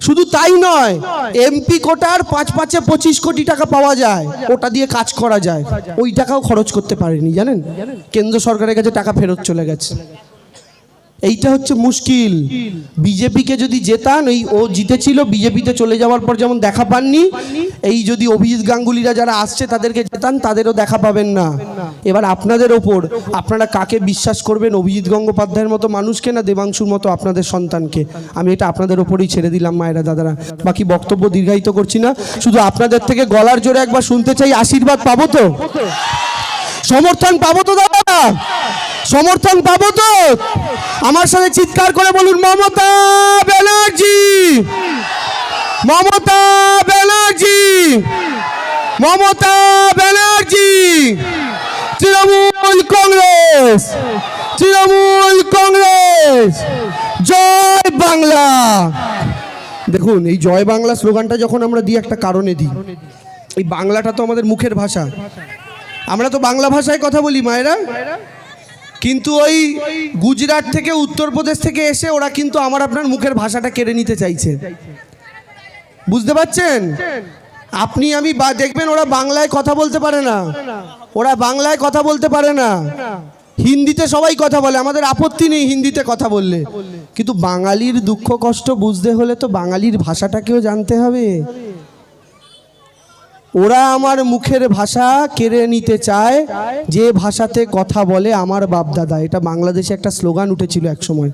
শুধু তাই নয় এমপি কোটার পাঁচ পাঁচে পঁচিশ কোটি টাকা পাওয়া যায় ওটা দিয়ে কাজ করা যায়। ওই টাকাও খরচ করতে পারেনি জানেন? কেন্দ্র সরকারের কাছে টাকা ফেরত চলে গেছে। এইটা হচ্ছে মুশকিল। বিজেপিকে যদি জেতান ওই ও জিতেছিল, বিজেপিতে চলে যাওয়ার পর যেমন দেখা পাননি, এই যদি অভিজিৎ গাঙ্গুলিরা যারা আসছে তাদেরকে জেতান, তাদেরও দেখা পাবেন না। এবার আপনাদের ওপর, আপনারা কাকে বিশ্বাস করবেন, অভিজিৎ গঙ্গোপাধ্যায়ের মতো মানুষকে না দেবাংশুর মতো আপনাদের সন্তানকে? আমি এটা আপনাদের ওপরেই ছেড়ে দিলাম, মায়েরা, দাদারা। বাকি বক্তব্য দীর্ঘায়িত করছি না। শুধু আপনাদের থেকে গলার জোরে একবার শুনতে চাই, আশীর্বাদ পাবো তো? সমর্থন পাবো তো দাদা সমর্থন পাবো তো? আমার সাথে চিৎকার করে বলুন, মমতা ব্যানার্জি! মমতা ব্যানার্জি! মমতা ব্যানার্জি! তৃণমূল কংগ্রেস! তৃণমূল কংগ্রেস! জয় বাংলা! দেখুন, এই জয় বাংলা স্লোগানটা যখন আমরা দিই, একটা কারণে দিই। এই বাংলাটা তো আমাদের মুখের ভাষা। আমরা তো বাংলা ভাষায় কথা বলি, মায়েরা। কিন্তু ওই গুজরাট থেকে, উত্তরপ্রদেশ থেকে এসে ওরা কিন্তু আমার আপনার মুখের ভাষাটা কেড়ে নিতে চাইছে। বুঝতে পারছেন? আপনি আমি বা, দেখবেন ওরা বাংলায় কথা বলতে পারে না। ওরা বাংলায় কথা বলতে পারে না। হিন্দিতে সবাই কথা বলে, আমাদের আপত্তি নেই হিন্দিতে কথা বললে। কিন্তু বাঙালির দুঃখ কষ্ট বুঝতে হলে তো বাঙালির ভাষাটাকেও জানতে হবে। ওরা আমার মুখের ভাষা কেড়ে নিতে চায়, যে ভাষাতে কথা বলে আমার বাপদাদা। এটা বাংলাদেশে একটা স্লোগান উঠেছিল এক সময়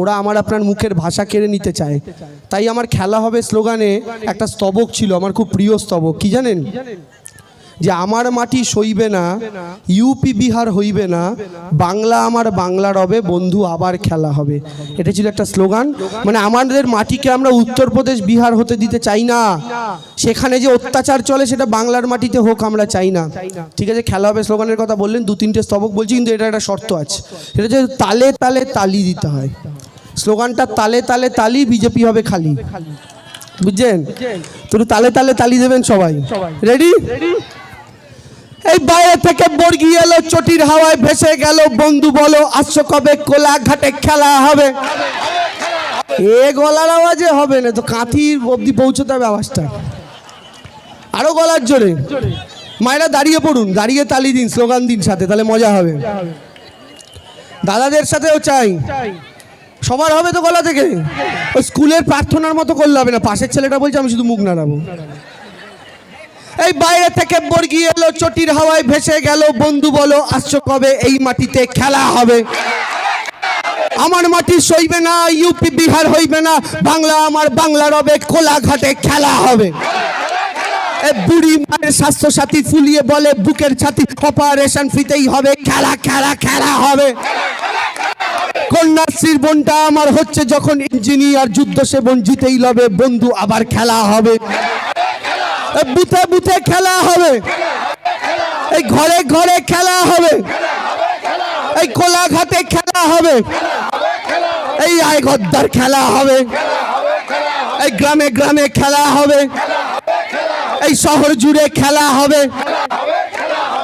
ওরা আমার আপনার মুখের ভাষা কেড়ে নিতে চায়। তাই আমার খেলা হবে স্লোগানে একটা স্তবক ছিল, আমার খুব প্রিয় স্তবক। কি জানেন? যে আমার মাটি সইবে না ইউপি বিহার হইবে না বাংলা আমার বাংলা রবে বন্ধু আবার খেলা হবে। এটা ছিল একটা স্লোগান। মানে আমাদের মাটিকে আমরা উত্তরপ্রদেশ বিহার হতে দিতে চাই না। সেখানে যে অত্যাচার চলে সেটা বাংলার মাটিতে হোক আমরা চাই না। ঠিক আছে খেলা হবে স্লোগানের কথা বললেন দু তিনটে স্তবক বলছি কিন্তু এটা একটা শর্ত আছে। সেটা হচ্ছে তালে তালে তালি দিতে হয়। স্লোগানটা তালে তালে তালি বিজেপি হবে খালি। বুঝছেন? তো তালে তালে তালি দেবেন সবাই। রেডি এই বাইরে থেকে বর্গি এলো, চটির হাওয়ায় ভেসে গেল। বন্ধু বলো, আসছো কবে? কোলা ঘাটে খেলা হবে? এ গলার আওয়াজে হবে না, তো কাঁথির অবধি পৌঁছতে হবে আওয়াজটা। আরও গলার জোরে। মায়েরা দাঁড়িয়ে পড়ুন, দাঁড়িয়ে তালি দিন, স্লোগান দিন সাথে, তাহলে মজা হবে। দাদাদের সাথেও চাই। সবার হবে তো গলা থেকে? স্কুলের প্রার্থনার মতো করলে হবে না, পাশের ছেলেটা বলছে, আমি শুধু মুখ নাড়াবো। এই বাইরে থেকে বর্গি এলো, চটির হাওয়ায় ভেসে গেল। বন্ধু বলো, আসছো কবে? এই মাটিতে খেলা হবে। আমার মাটি সইবে না, ইউপি, বিহার হইবে না। বাংলা আমার বাংলা রবে কোলাঘাটে খেলা হবে। বুড়ি মায়ের স্বাস্থ্য সাথী ফুলিয়ে বলে, বুকের ছাতি অপারেশন ফ্রিতেই হবে। খেলা খেলা খেলা হবে। কন্যাশ্রীর বোনটা আমার হচ্ছে যখন ইঞ্জিনিয়ার, যুদ্ধ সেবন জিতেই লবে। বন্ধু, আবার খেলা হবে। বুথে বুথে খেলা হবে এই ঘরে ঘরে খেলা হবে এই কোলাঘাটে খেলা হবে এই আয়গদ্দার খেলা হবে এই গ্রামে গ্রামে খেলা হবে এই শহর জুড়ে খেলা হবে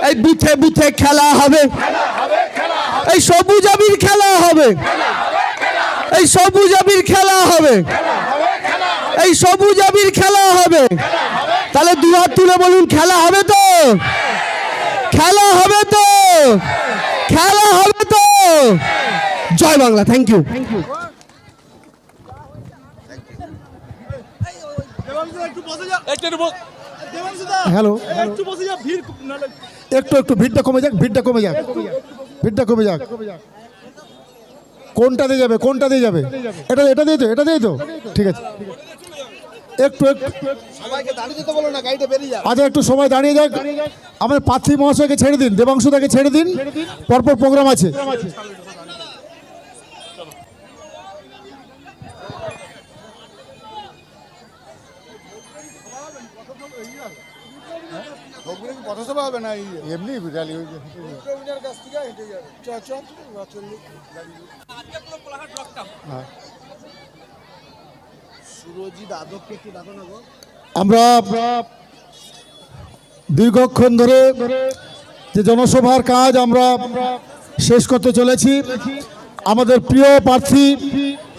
এই বুথে বুথে খেলা হবে এই সবুজ আবির খেলা হবে এই সবুজ আবির খেলা হবে এই সবুজ আবির খেলা হবে তাহলে দু হাত তুলে বলুন খেলা হবে তো? খেলা হবে তো? খেলা হবে তো? জয় বাংলা থ্যাংক ইউ হ্যালো একটু একটু ভিড়টা কমে যাক ভিড়টা কমে যাক। ভিড়টা কমে যাক। কোনটা দিয়ে যাবে কোনটা দিয়ে যাবে? এটা এটা দিয়ে তো এটা দিয়ে তো? ঠিক আছে। একটু একটু আচ্ছা একটু সময় দাঁড়িয়ে যাক আমাদের পার্থী মহাশয়কে ছেড়ে দিন দেবাংশুদাকে ছেড়ে দিন পরপর প্রোগ্রাম আছে। পথসভা হবে না এমনি র্যালি আমরা দীর্ঘক্ষণ ধরে যে জনসভার কাজ আমরা শেষ করতে চলেছি। আমাদের প্রিয় প্রার্থী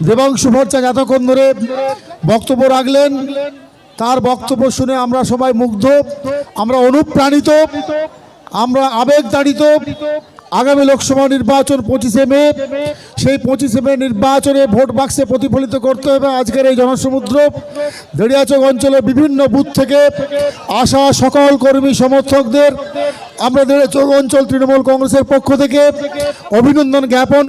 দেবাংশু ভট্টাচার্য এতক্ষণ ধরে বক্তব্য রাখলেন। তার বক্তব্য শুনে আমরা সবাই মুগ্ধ, আমরা অনুপ্রাণিত, আমরা আবেগতাড়িত আগামী লোকসভা নির্বাচন পঁচিশে মে। সেই পঁচিশে মে নির্বাচনে ভোট বাক্সে প্রতিফলিত করতে হবে আজকের এই জনসমুদ্র। দেড়িয়াচক অঞ্চলে বিভিন্ন বুথ থেকে আসা সকল কর্মী সমর্থকদের, আমরা দেড়িয়াচক অঞ্চল তৃণমূল কংগ্রেসের পক্ষ থেকে অভিনন্দন জ্ঞাপন